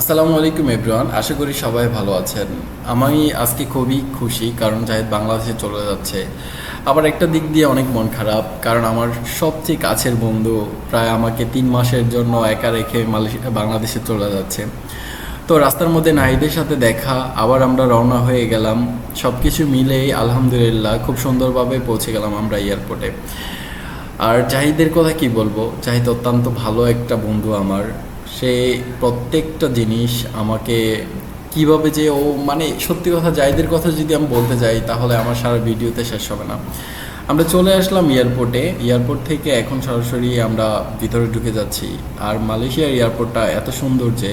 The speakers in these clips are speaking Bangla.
আসসালামু আলাইকুম এভরিওয়ান আশা করি সবাই ভালো আছেন। আমি আজকে খুবই খুশি, কারণ জাহিদ বাংলাদেশে চলে যাচ্ছে। আবার একটা দিক দিয়ে অনেক মন খারাপ, কারণ আমার সবচেয়ে কাছের বন্ধু প্রায় আমাকে তিন মাসের জন্য একা রেখে মালয়েশিয়া বাংলাদেশে চলে যাচ্ছে। তো রাস্তার মধ্যে নাহিদের সাথে দেখা, আবার আমরা রওনা হয়ে গেলাম। সব কিছু মিলেই আলহামদুলিল্লাহ খুব সুন্দরভাবে পৌঁছে গেলাম আমরা এয়ারপোর্টে আর জাহিদের কথা কি বলব? জাহিদ অত্যন্ত ভালো একটা বন্ধু আমার। সে প্রত্যেকটা জিনিস আমাকে কীভাবে যে ও মানে সত্যি কথা জাহিদের কথা যদি আমি বলতে যাই, তাহলে আমার সারা ভিডিওতে শেষ হবে না। আমরা চলে আসলাম এয়ারপোর্টে। এয়ারপোর্ট থেকে এখন সরাসরি আমরা ভিতরে ঢুকে যাচ্ছি। আর মালয়েশিয়ার এয়ারপোর্টটা এত সুন্দর যে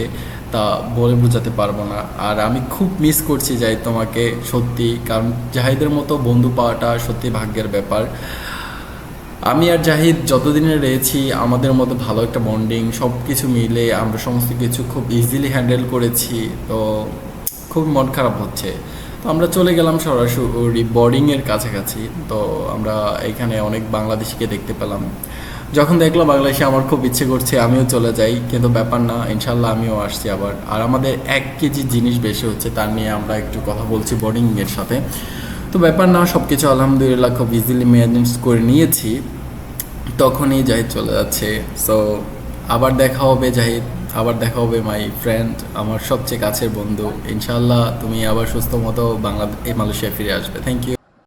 তা বলে বোঝাতে পারব না। আর আমি খুব মিস করছি যাই তোমাকে সত্যি, কারণ জাহিদের মতো বন্ধু পাওয়াটা সত্যি ভাগ্যের ব্যাপার। আমি আর জাহিদ যতদিনে রয়েছি, আমাদের মধ্যে ভালো একটা বন্ডিং সব কিছু মিলে আমরা সমস্ত কিছু খুব ইজিলি হ্যান্ডেল করেছি, তো খুব মন খারাপ হচ্ছে। তো আমরা চলে গেলাম সরাসরি বোর্ডিংয়ের কাছাকাছি, তো আমরা এখানে অনেক বাংলাদেশিকে দেখতে পেলাম। যখন দেখলাম বাংলাদেশে আমার খুব ইচ্ছে করছে, আমিও চলে যাই, কিন্তু ব্যাপার না ইনশাল্লাহ আমিও আসছি আবার। আর আমাদের এক কেজি জিনিস বেশি হচ্ছে, তার নিয়ে আমরা একটু কথা বলছি বোর্ডিংয়ের সাথে। তো ব্যাপার না সব কিছু আলহামদুলিল্লাহ খুব ইজিলি ম্যানেজ করে নিয়েছি। তখনই জাহিদ চলে যাচ্ছে। সো আবার দেখা হবে জাহিদ, আবার দেখা হবে মাই ফ্রেন্ড আমার সবচেয়ে কাছের বন্ধু। ইনশাল্লাহ তুমি আবার সুস্থ মতো বাংলাদেশ মালয়েশিয়ায় ফিরে আসবে। Thank you